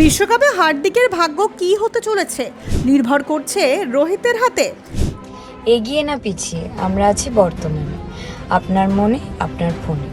বিশ্বকাপে হার্দিকের ভাগ্য কি হতে চলেছে? নির্ভর করছে রোহিতের হাতে। এগিয়ে না পিছিয়ে আমরা আছি বর্তমানে। আপনার মনে আপনার ফোনে।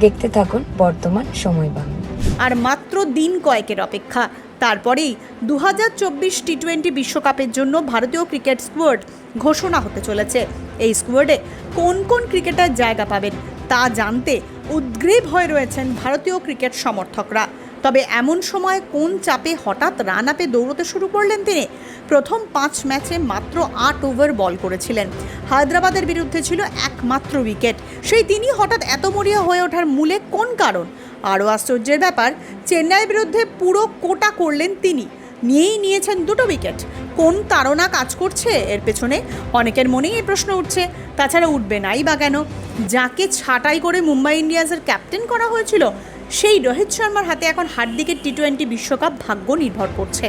দেখতে থাকুন বর্তমান সময় বাংলা। আর মাত্র দিন কয়েকের অপেক্ষা। তারপরেই দু হাজার চব্বিশ টি টোয়েন্টি বিশ্বকাপের জন্য ভারতীয় ক্রিকেট স্কোয়াড ঘোষণা হতে চলেছে। এই স্কোয়াডে কোন কোন ক্রিকেটার জায়গা পাবেন তা জানতে উদ্গ্রীব হয়ে রয়েছেন ভারতীয় ক্রিকেট সমর্থকরা। তবে এমন সময় কোন চাপে হঠাৎ রান আপে দৌড়তে শুরু করলেন তিনি? প্রথম পাঁচ ম্যাচে মাত্র আট ওভার বল করেছিলেন। হায়দ্রাবাদের বিরুদ্ধে ছিল একমাত্র উইকেট। সেই তিনি হঠাৎ এত মরিয়া হয়ে ওঠার মূলে কোন কারণ? আরও আশ্চর্যের ব্যাপার, চেন্নাইয়ের বিরুদ্ধে পুরো কোটা করলেন তিনি। নিয়েই নিয়েছেন দুটো উইকেট। কোন তাড়না কাজ করছে এর পেছনে? অনেকের মনেই এই প্রশ্ন উঠছে, তাছাড়া উঠবে নাই বা কেন? যাকে ছাঁটাই করে মুম্বাই ইন্ডিয়ান্সের ক্যাপ্টেন করা হয়েছিল সেই রোহিত শর্মার হাতে এখন হার্দিকের টি টোয়েন্টি বিশ্বকাপ ভাগ্য নির্ভর করছে।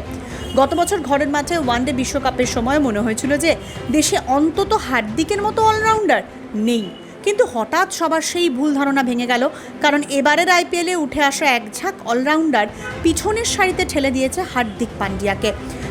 গত বছর ঘরের মাঠে ওয়ানডে বিশ্বকাপের সময় মনে হয়েছিল যে দেশে অন্তত হার্দিকের মতো অলরাউন্ডার নেই। কিন্তু হঠাৎ সবার সেই ভুল ধারণা ভেঙে গেল, কারণ এবারের আইপিএলে উঠে আসা এক ঝাঁক অলরাউন্ডার পিছনের সারিতে ঠেলে দিয়েছে হার্দিক পান্ডিয়াকে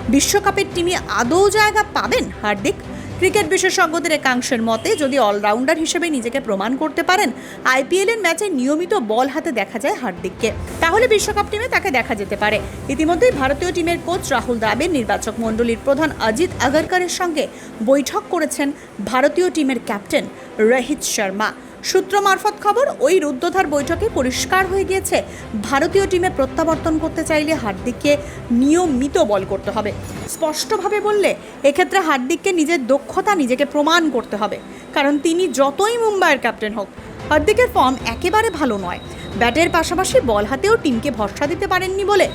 বিশ্বকাপের টিমে আদৌ জায়গা পাবেন হার্দিক? ক্রিকেট বিশেষজ্ঞদের একাংশের মতে, যদি অলরাউন্ডার হিসেবে নিজেকে প্রমাণ করতে পারেন আইপিএলের ম্যাচে নিয়মিত বল হাতে দেখা যায় হার্দিককে। তাহলে বিশ্বকাপ টিমে তাকে দেখা যেতে পারে। ইতিমধ্যেই ভারতীয় টিমের কোচ রাহুল দ্রাবিড়, নির্বাচক মণ্ডলীর প্রধান অজিত আগরকারের সঙ্গে বৈঠক করেছেন ভারতীয় টিমের ক্যাপ্টেন রোহিত শর্মা। সূত্র মারফত খবর, ওই রুদ্ধধার বৈঠকে পরিষ্কার হয়ে গিয়েছে, ভারতীয় টিমে প্রত্যাবর্তন করতে চাইলে হার্দিককে নিয়মিত বল করতে হবে। স্পষ্টভাবে বললে, এক্ষেত্রে হার্দিককে নিজের দক্ষতা নিজেকে প্রমাণ করতে হবে, কারণ তিনি যতই মুম্বাইয়ের ক্যাপ্টেন হোক, হার্দিকের ফর্ম একেবারে ভালো নয়। ব্যাটের পাশাপাশি বল হাতেও টিমকে ভরসা দিতে পারেননি বলে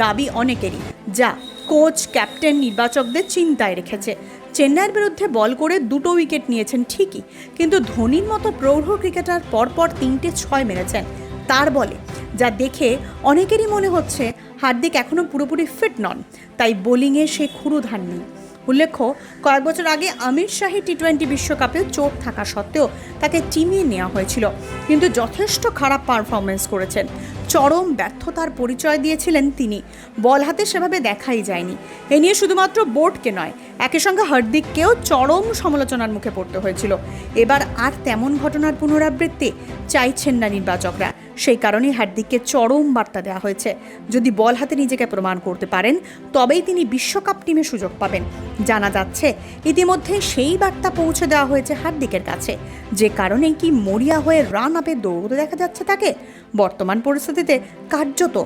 দাবি অনেকেরই, যা কোচ, ক্যাপ্টেন, নির্বাচকদের চিন্তায় রেখেছে। চেন্নাইয়ের বিরুদ্ধে বল করে দুটো উইকেট নিয়েছেন ঠিকই, কিন্তু ধোনির মতো প্রৌঢ় ক্রিকেটার পরপর তিনটে ছয় মেরেছেন তার বলে, যা দেখে অনেকেরই মনে হচ্ছে হার্দিক এখনও পুরোপুরি ফিট নন, তাই বোলিংয়ে সে ক্ষুরুধার নেই। উল্লেখ্য, কয়েক বছর আগে আমির শাহী টি টোয়েন্টি বিশ্বকাপে চোট থাকা সত্ত্বেও তাকে টিমিয়ে নেওয়া হয়েছিল, কিন্তু যথেষ্ট খারাপ পারফরমেন্স করেছেন। চরম ব্যর্থতার পরিচয় দিয়েছিলেন তিনি। বল হাতে সেভাবে দেখাই যায়নি। এ নিয়ে শুধুমাত্র বোর্ডকে নয় একই সঙ্গে হার্দিককেও চরম সমালোচনার মুখে পড়তে হয়েছিল। এবার আর তেমন ঘটনার পুনরাবৃত্তি চাইছেন না নির্বাচকরা। সেই কারণেই হার্দিককে চরম বার্তা দেওয়া হয়েছে। যদি বল হাতে নিজেকে প্রমাণ করতে পারেন, তবেই তিনি বিশ্বকাপ টিমে সুযোগ পাবেন। জানা যাচ্ছে, ইতিমধ্যে সেই বার্তা পৌঁছে দেওয়া হয়েছে হার্দিকের কাছে। যে কারণে কি মরিয়া হয়ে রান আপে দৌড়তে দেখা যাচ্ছে তাকে? বর্তমান পরিস্থিতিতে কার্যত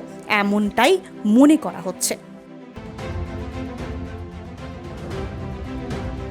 এমনটাই মনে করা হচ্ছে।